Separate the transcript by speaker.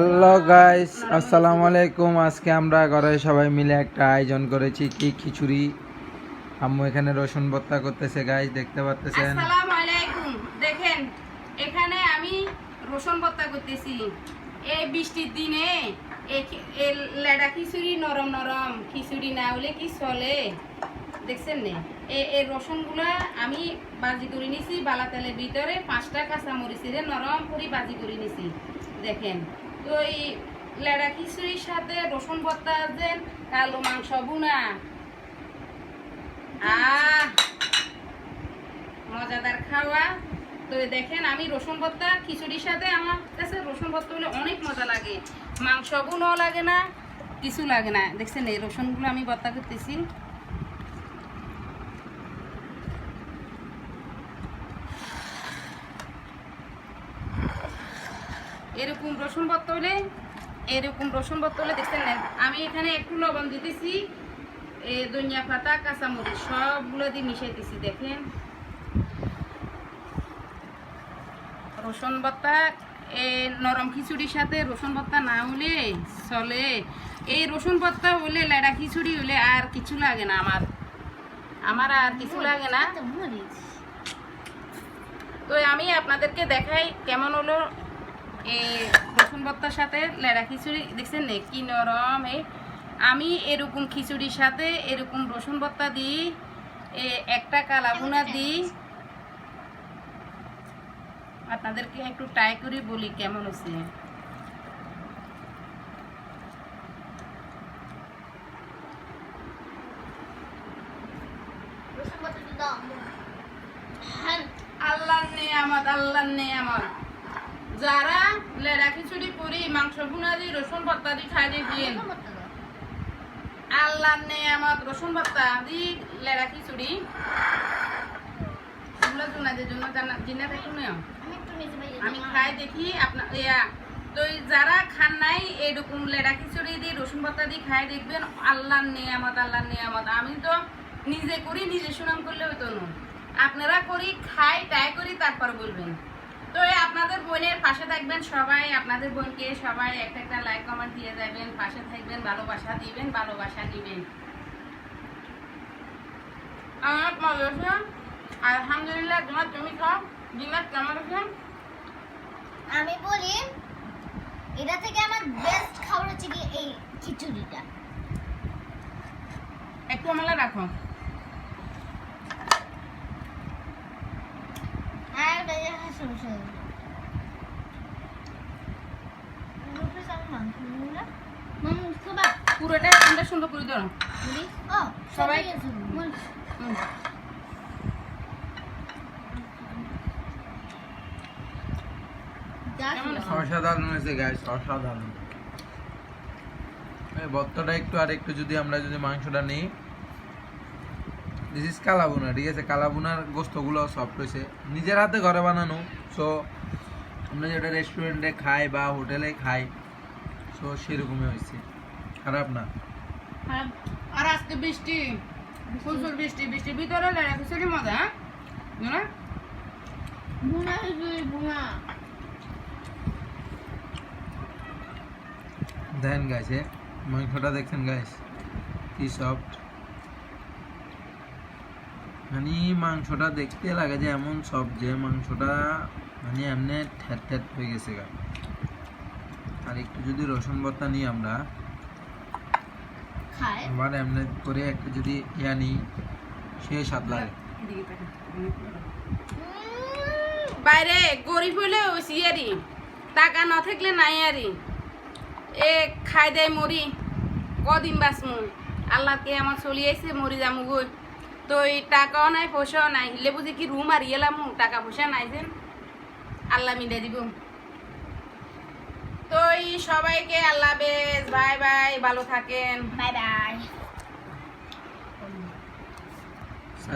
Speaker 1: Hello guys, আসসালামু আলাইকুম। আজকে আমরা ঘরে সবাই মিলে একটা আয়োজন করেছি, কি খিচুড়ি। আম্মু এখানে রসুন ভর্তা করতেছে, গাইস, দেখতে পাচ্ছেন
Speaker 2: আসসালামু আলাইকুম। দেখেন, এখানে আমি রসুন ভর্তা করতেছি। এই বৃষ্টির দিনে এই লেডা খিচুড়ি নরম নরম, খিচুড়ি না হলে কি চলে? দেখছেন নে? এই রসুনগুলা আমি বাজি করে নিছি বালা তেলের ভিতরে পাঁচটা কাঁচা মরিচের নরম করে বাজি করে নিছি। দেখেন এই লেডা খিচুড়ির সাথে রসুন ভর্তা দেন কালো মাংস বুনা আহ, মজাদার খাওয়া। তো দেখেন, আমি রসুন ভর্তা, খিচুড়ির সাথে আমার কাছে রসুন ভর্তা হলে অনেক মজা লাগে। মাংস গুণও লাগে না, কিছু লাগে না। দেখছেন, এই রসুনগুলো আমি ভর্তা করতেছি। এরকম রসুন হলে এরকম রসুন হলে দেখছেন না আমি এখানে একটু লবণ দিতেছি এ ধনিয়া পাতা কাঁচামরিচ সবগুলো দিয়ে মিশাইতেছি দেখেন। রসুন ভর্তা এ নরম খিচুড়ির সাথে রসুন ভর্তা না হলে চলে। এই রসুন ভর্তা হলে লেডা খিচুড়ি হলে আর কিছু লাগে না আমার। আমার আর কিছু লাগে না। তো আমি আপনাদেরকে দেখাই কেমন হলো এই রসুন ভর্তার সাথে লেড়া খিচুড়ি দেখছেন নে? কি নরম এ। আমি এরকম খিচুড়ির সাথে এরকম রসুন ভর্তা দিই একটা কালাভুনা দিই। আপনাদেরকে একটু ট্রাই করে বলি কেমন হচ্ছে আল্লাহ নেয়ামত আল্লাহ নেয়ামত। যারা লেড়া খিচুড়ি করি মাংস ভুনা দিয়ে রসুন ভর্তা দিয়ে খাই দিয়ে আল্লাহ নেয়ামত রসুন ভর্তা দি, লেড়া খিচুড়ি। আমি খাই দেখি আপনার ইয়া। তো যারা খান নাই এরকম লেড়া খিচুড়ি দিয়ে রসুন ভর্তা দিয়ে খাই দেখবেন আল্লাহ নেয়ামত আল্লাহ নেয়ামত। আমি তো নিজে করি, নিজে সুনাম করলে হইতো না। আপনারা করি, খাই ট্রাই করি, তারপর বলবেন। তো আপনাদের বোনের পাশে থাকবেন সবাই আপনাদের বোনকে সবাই একটা একটা লাইক কমেন্ট দিয়ে যাবেন পাশে থাকবেন ভালোবাসা দিবেন ভালোবাসা দিবেন আমার মজা। আলহামদুলিল্লাহ তোমার তুমি খাও জিনাত কেমন আছে?
Speaker 3: আমি বলি এটা থেকে আমার বেস্ট খাবার হচ্ছে কি এই খিচুড়িটা।
Speaker 2: একটু আমলা রাখো
Speaker 3: আর একটা যে হাসি বসে মামু খাবা
Speaker 2: পুরোটা সুন্দর সুন্দর করে দাও সবাই-?
Speaker 1: অসাধারণ হয়েছে অসাধারণ। ভর্তাটা একটু আর একটু যদি আমরা যদি মাংসটা নিই। দিস ইজ কালাবুনা ঠিক আছে? কালাবুনার গোস্তগুলো সফট হয়েছে নিজের হাতে ঘরে বানানো সো আমরা যেটা রেস্টুরেন্টে খাই বা হোটেলে খাই সো সেরকমই হয়েছে। খারাপ না?
Speaker 2: আর- আর আজকে বৃষ্টি প্রচুর বৃষ্টি বৃষ্টির ভিতরে লেড়া খিচুড়ি মজা হ্যাঁ? না
Speaker 3: বুনা খিচুড়ি বুনা।
Speaker 1: দেন গাইছে মাংসটা দেখছেন গাইস কি সফট মানে মাংসটা দেখতে লাগে যে এমন সব যে মাংসটা মানে এমনি ঠ্যাট ঠ্যাট হয়ে গেছে গা। আর একটু যদি রসুন ভর্তা নিই আমরা আবার এমনি করে একটা যদি ইয়া নিই সে স্বাদ লাগে।
Speaker 2: বাইরে গরিব হইলে ওসিয়ারি টাকা না থাকলে নাই আরি। এ খাই দেয় মরি কদিন বাঁচমু? আল্লাহকে আমার চলি আইছে মরি যামু গই তো এই টাকাও নাই, পয়সাও নাই। হিলে বুঝি কি রুম আর ইয়েলাম টাকা পয়সা নাই যেন। আল্লাহ মিলে দিব। তো এই সবাইকে আল্লাহ বেশ বাই বাই, ভালো থাকেন।
Speaker 3: Bye bye.